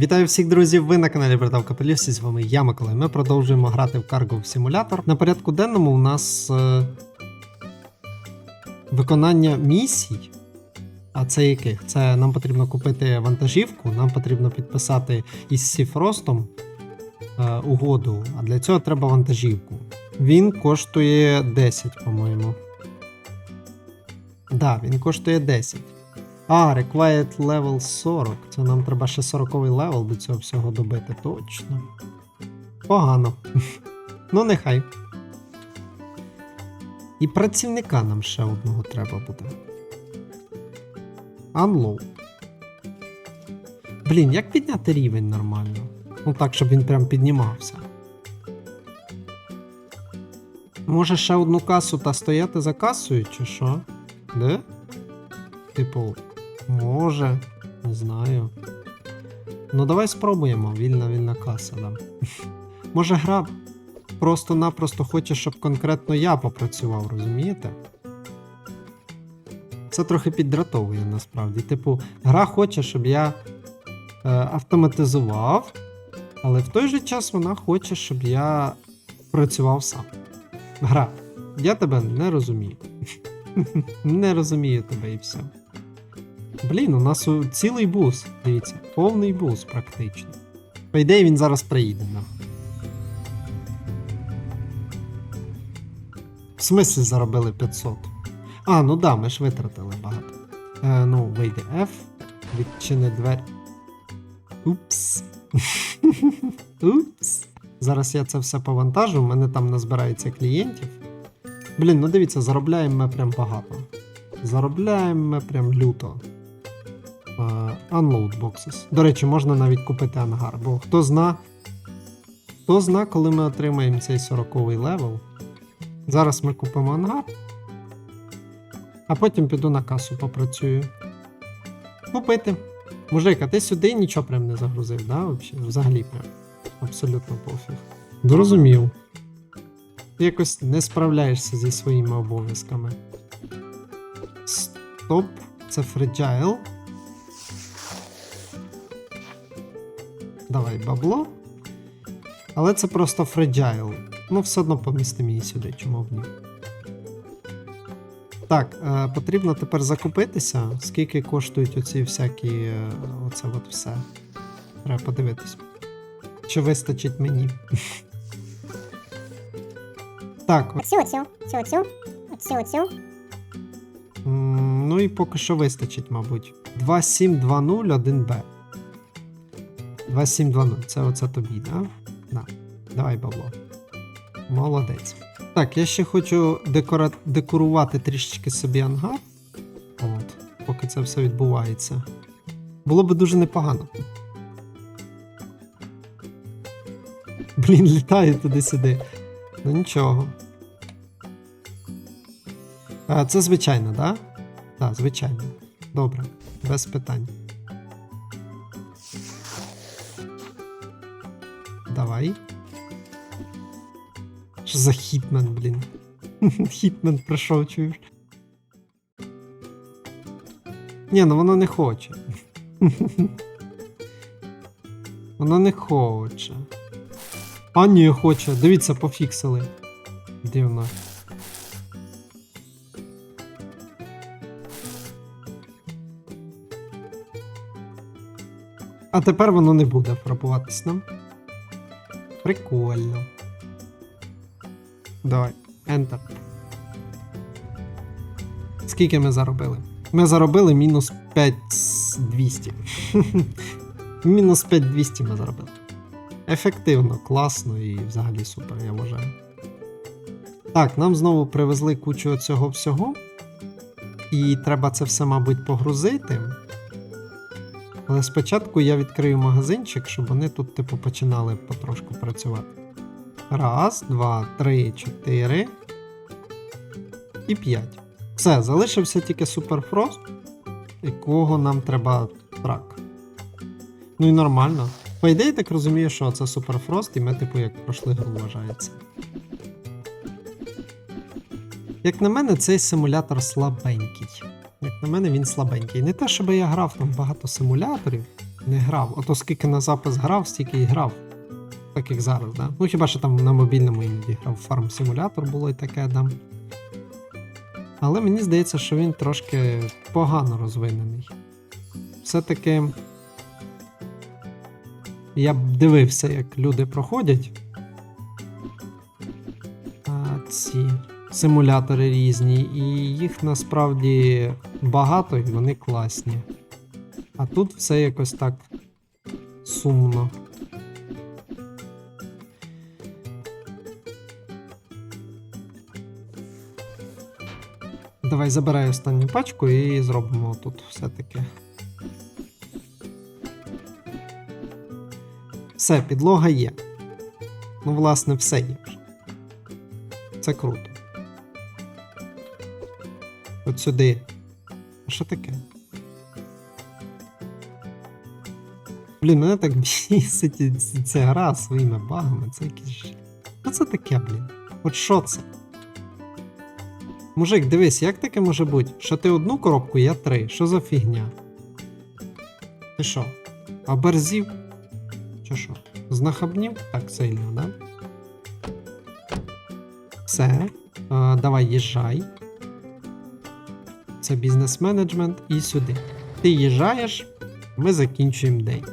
Вітаю всіх друзів! Ви на каналі Братав Капелівсі. З вами я, Миколай. Ми продовжуємо грати в Cargo симулятор. На порядку денному у нас е, виконання місій. А це яких? Це нам потрібно купити вантажівку, нам потрібно підписати із Сіфростом е, угоду, а для цього треба вантажівку. Він коштує 10, по-моєму. Так, да, він коштує 10. А, required level 40. Це нам треба ще 40 левел до цього всього добити. Точно. Погано. ну, нехай. І працівника нам ще одного треба буде. Unload. Блін, як підняти рівень нормально? Ну так, щоб він прям піднімався. Може ще одну касу та стояти за касою, чи що? Де? Типу, може, не знаю. Ну, давай спробуємо. Вільна вільна каса, да. Може, гра просто-напросто хоче, щоб конкретно я попрацював, розумієте? Це трохи піддратовує насправді. Типу, гра хоче, щоб я е, автоматизував, але в той же час вона хоче, щоб я працював сам. Гра, я тебе не розумію. не розумію тебе і все. Блін, у нас цілий бус. Дивіться, повний бус практично. По ідеї він зараз приїде нам. В смислі заробили 500. А, ну да, ми ж витратили багато. Е, ну, вийде F, відчини двері. Упс. Упс. Зараз я це все повантажу, у мене там назбирається клієнтів. Блін, ну дивіться, заробляємо ми прям багато. Заробляємо ми прям люто. Е, Unload boxes. До речі, можна навіть купити ангар, бо хто зна. Хто зна, коли ми отримаємо цей 40-й левел. Зараз ми купимо ангар. А потім піду на касу попрацюю. Купити. Мужик, а ти сюди нічого прям не загрузив, да? Взагалі прям. Абсолютно пофіг. Зрозумів. Ти якось не справляєшся зі своїми обов'язками. Стоп, це фреджайл. Давай бабло. Але це просто фреджайл. Ну, все одно помістимо її сюди, чому б ні. Так, е, потрібно тепер закупитися, скільки коштують оці всякі. е, оце от все. Треба подивитись. Чи вистачить мені. Так, Оцю, оцю, цю, оцю, оцю, оцю. Ну і поки що вистачить, мабуть. 2720-1Б. 2720. Це оце тобі, да? На. Давай, бабло. Молодець. Так, я ще хочу декора... декорувати трішечки собі ангар. От, поки це все відбувається. Було би дуже непогано. Блін, літаю туди-сюди. Ну нічого. А, це звичайно, так? Да? Так, звичайно. Добре, без питань. Давай. Що за хітмен, блін? Хітмен прийшов, чуєш? Ні, ну воно не хоче. Воно не хоче. А ні, хоче. Дивіться, пофіксили. Дивно. А тепер воно не буде фарбуватись нам. Прикольно. Давай, Enter. Скільки ми заробили? Ми заробили мінус 5200. мінус 5200 ми заробили. Ефективно, класно і взагалі супер, я вважаю. Так, нам знову привезли кучу цього всього. І треба це все, мабуть, погрузити. Але спочатку я відкрию магазинчик, щоб вони тут, типу, починали потрошку працювати. Раз, два, три, чотири. І п'ять. Все, залишився тільки Суперфрост, якого нам треба трак. Ну і нормально. По ідеї, так розумію, що це Суперфрост, і ми, типу, як пройшли гру вважається. Як на мене, цей симулятор слабенький. Як на мене, він слабенький. Не те, щоб я грав там багато симуляторів. не грав. Ото скільки на запис грав, стільки і грав. Так як зараз, да? Ну хіба що там на мобільному іноді грав фарм симулятор було і таке там. Але мені здається, що він трошки погано розвинений. Все-таки я б дивився, як люди проходять. А, ці симулятори різні, і їх насправді багато і вони класні. А тут все якось так сумно. Давай забирай останню пачку і зробимо тут все-таки. Все, підлога є. Ну, власне, все є. Це круто. От сюди. А що таке? Блін, мене так бісить ця гра своїми багами. Це якісь. Що це таке, блін? От що це? Мужик, дивись, як таке може бути? Що ти одну коробку, я три. Що за фігня? Ти що? Оберзів? Чи що? Знахабнів? Так сильно, да? Все. Е, давай їжджай. Це бізнес-менеджмент і сюди. Ти їжджаєш, ми закінчуємо день.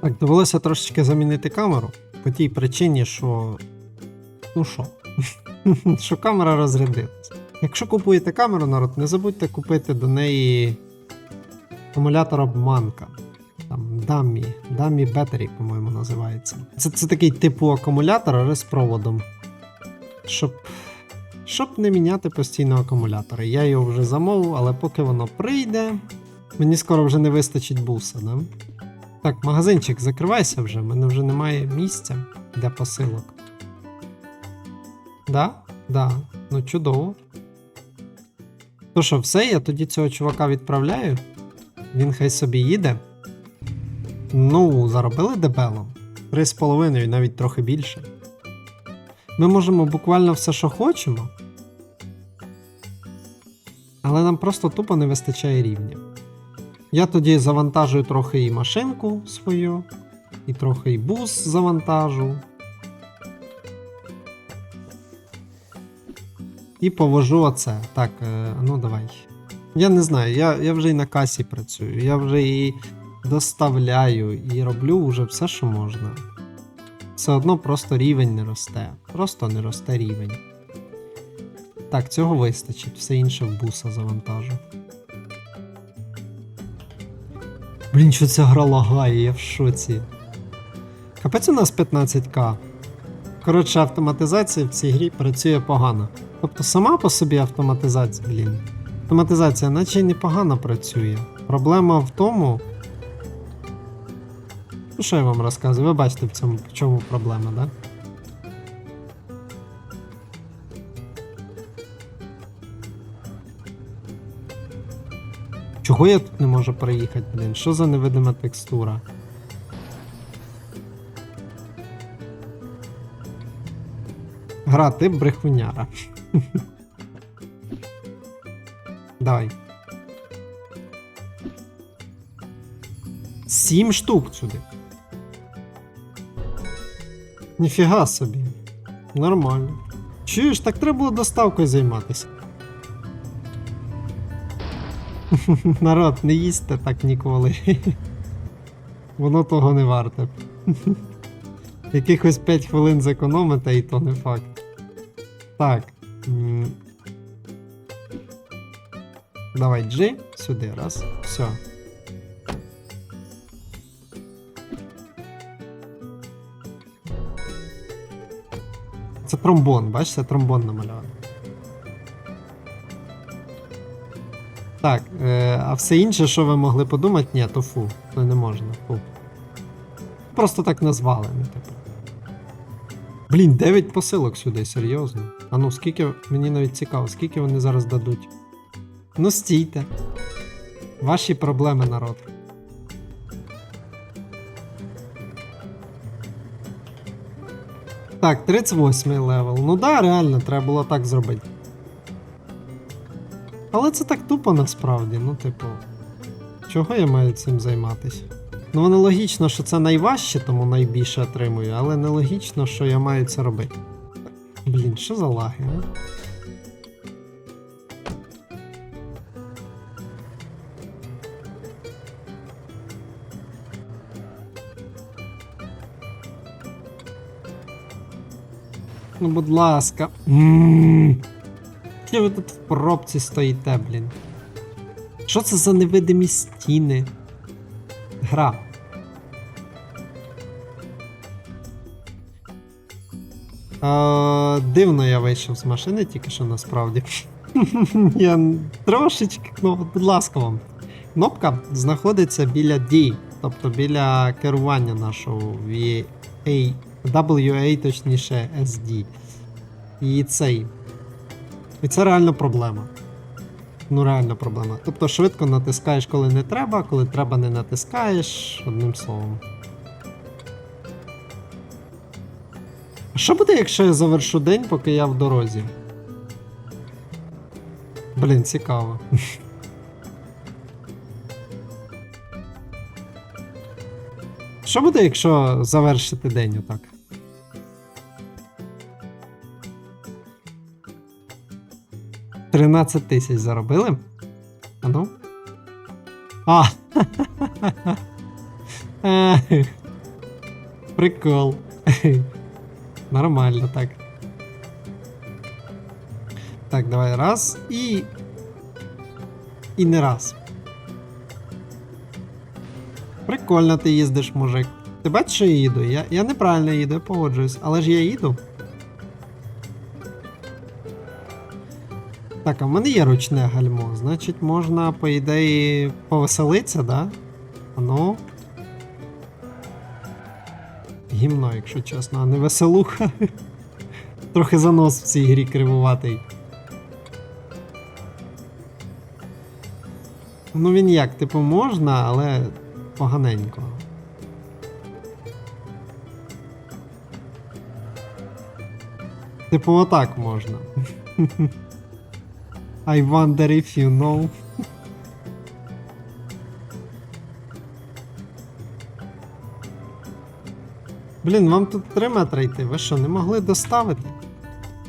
Так, довелося трошечки замінити камеру по тій причині, що. Ну що? що камера розрядилась. Якщо купуєте камеру, народ, не забудьте купити до неї акумулятор обманка. Dummy, Dummy Battery, по-моєму, називається. Це, це такий типу акумулятор, але з проводом. Щоб, щоб не міняти постійно акумулятори. Я його вже замовив, але поки воно прийде, мені скоро вже не вистачить буса, да? Так, магазинчик, закривайся вже, в мене вже немає місця для посилок. Да? Да. Ну чудово. То що, все, я тоді цього чувака відправляю. Він хай собі їде. Ну, заробили з половиною, навіть трохи більше. Ми можемо буквально все, що хочемо. Але нам просто тупо не вистачає рівня. Я тоді завантажую трохи і машинку свою, і трохи і бус завантажу. І повожу оце. Так, е, ну давай. Я не знаю, я, я вже і на касі працюю, я вже і доставляю, і роблю вже все, що можна. Все одно просто рівень не росте. Просто не росте рівень. Так, цього вистачить, все інше в буса завантажу. Блін, що ця гра лагає, я в шоці. Капець у нас 15к. Коротше, автоматизація в цій грі працює погано. Тобто сама по собі автоматизація, блін. Автоматизація наче й непогано працює. Проблема в тому. Ну, що я вам розказую? Ви бачите в цьому в чому проблема? Да? Чого я тут не можу проїхати, блін? Що за невидима текстура? Гра, ти брехуняра. Давай. Сім штук сюди. Ніфіга собі. Нормально. Чуєш, так треба було доставкою займатися. Народ, не їсти так ніколи. Воно того не варте. Якихось 5 хвилин зекономите, і то не факт. Так. Давай G сюди, раз. Все. Тромбон, бачите, тромбон намальований. Так, е, а все інше, що ви могли подумати, ні, то фу, то не можна. Фу. Просто так назвали, не типу. Блін, 9 посилок сюди, серйозно. А ну скільки, мені навіть цікаво, скільки вони зараз дадуть. Ну стійте. Ваші проблеми, народ. Так, 38 левел. Ну да, реально, треба було так зробити. Але це так тупо насправді, ну, типу. Чого я маю цим займатися? Ну, воно логічно, що це найважче, тому найбільше отримую, але нелогічно, що я маю це робити. Блін, що за лаги, а? Ну, будь ласка. Що ви тут в пробці стоїте, блін? Що це за невидимі стіни? Гра. А, дивно я вийшов з машини, тільки що насправді. я трошечки, ну, будь ласка вам. Кнопка знаходиться біля D, тобто біля керування нашого VA, WA, точніше SD. І цей. І це реально проблема. Ну, реально проблема. Тобто швидко натискаєш, коли не треба, коли треба, не натискаєш, одним словом. А що буде, якщо я завершу день, поки я в дорозі? Блін, цікаво. Що буде, якщо завершити день отак? Тринадцять тисяч заробили? А ну? А! Е, Прикол. Нормально так. Так, давай раз і. І не раз. Прикольно ти їздиш, мужик. Ти бачиш, що я їду? Я, я неправильно їду, я погоджуюсь, але ж я їду. Так, а в мене є ручне гальмо, значить можна, по ідеї, повеселитися, да? Ну. Гімно, якщо чесно, а не веселуха. Трохи занос в цій грі кривуватий. Ну він як, типу, можна, але поганенько. Типу, отак можна. I wonder if you know. Блін, вам тут 3 метри йти. Ви що, не могли доставити?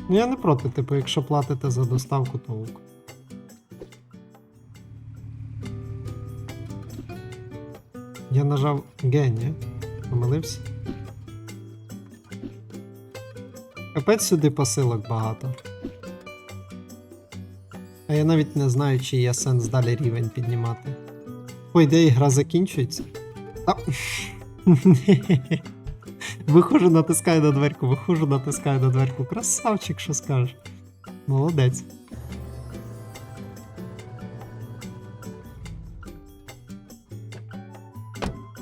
Ну я не проти, типу, якщо платите за доставку, то ок. Я нажав Г, ні? Помилився. Капець сюди посилок багато. А я навіть не знаю, чи є сенс далі рівень піднімати. По ідеї, гра закінчується. А... Виходжу, натискаю на дверку, виходжу, натискаю на дверку. Красавчик, що скажеш. Молодець.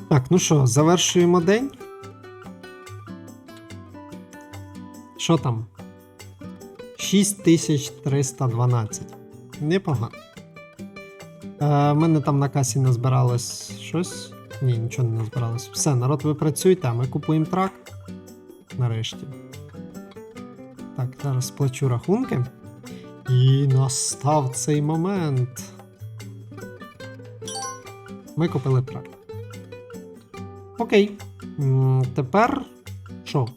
Так, ну що, завершуємо день. Що там? 6312. Непогано. Е, в мене там на касі назбиралось щось. Ні, нічого не назбиралось. Все, народ, ви працюєте, а ми купуємо трак. Нарешті. Так, зараз сплачу рахунки. І настав цей момент. Ми купили трак. Окей. Тепер що?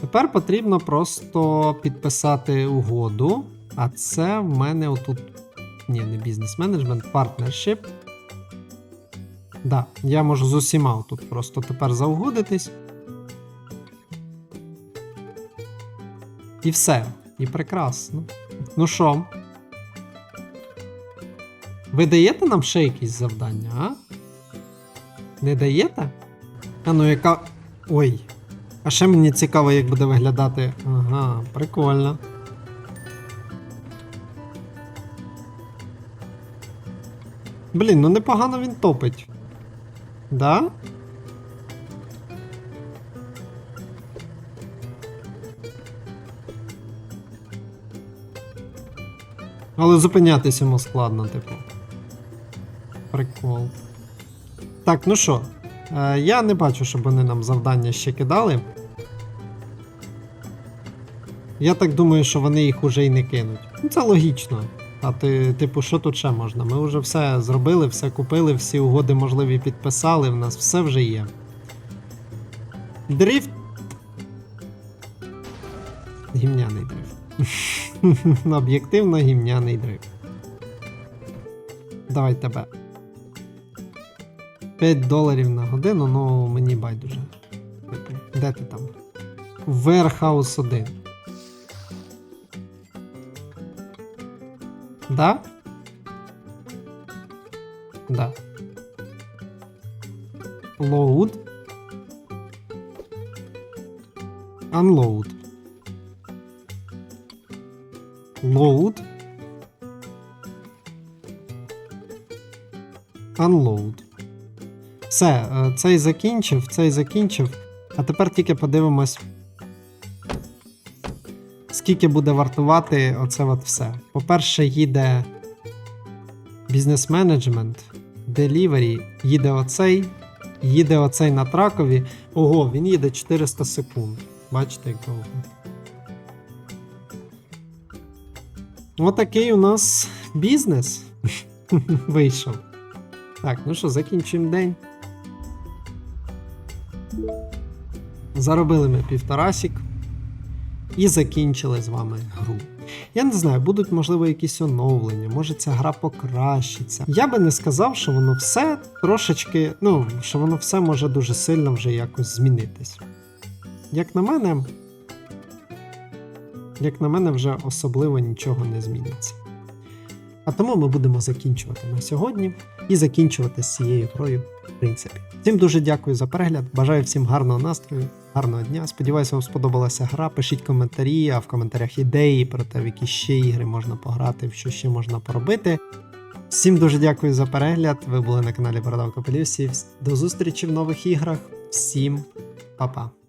Тепер потрібно просто підписати угоду. А це в мене отут. Ні, не бізнес-менеджмент, партнершип. Да, я можу з усіма тут просто тепер заугодитись. І все. І прекрасно. Ну що? Ви даєте нам ще якісь завдання, а? Не даєте? А ну яка. Ой. А ще мені цікаво, як буде виглядати. Ага, прикольно. Блін, ну непогано він топить. Да? Але зупинятись йому складно, типу. Прикол. Так, ну що, Е, я не бачу, щоб вони нам завдання ще кидали. Я так думаю, що вони їх уже й не кинуть. Ну, це логічно. А ти, типу, що тут ще можна? Ми вже все зробили, все купили, всі угоди можливі підписали, в нас все вже є. Дрифт. Гімняний дрифт. Об'єктивно гімняний дрифт. Давай тебе. 5 доларів на годину, ну мені байдуже. Типу, де ти там? Warehouse 1. Да? Да. Load. Unload. Load. Unload. Все, е, цей закінчив, цей закінчив. А тепер тільки подивимось, скільки буде вартувати оце от все. По-перше, їде бізнес-менеджмент, делівері, їде оцей, їде оцей на тракові. Ого, він їде 400 секунд. Бачите, як довго. Отакий у нас бізнес вийшов. Так, ну що, закінчуємо день. Заробили ми півторасік і закінчили з вами гру. Я не знаю, будуть, можливо, якісь оновлення, може ця гра покращиться. Я би не сказав, що воно все трошечки, ну, що воно все може дуже сильно вже якось змінитись. Як на мене, як на мене, вже особливо нічого не зміниться. А тому ми будемо закінчувати на сьогодні і закінчувати з цією грою, в принципі. Всім дуже дякую за перегляд. Бажаю всім гарного настрою, гарного дня. Сподіваюся, вам сподобалася гра. Пишіть коментарі, а в коментарях ідеї про те, в які ще ігри можна пограти, в що ще можна поробити. Всім дуже дякую за перегляд. Ви були на каналі Бородавка Полівсі. До зустрічі в нових іграх. Всім па-па.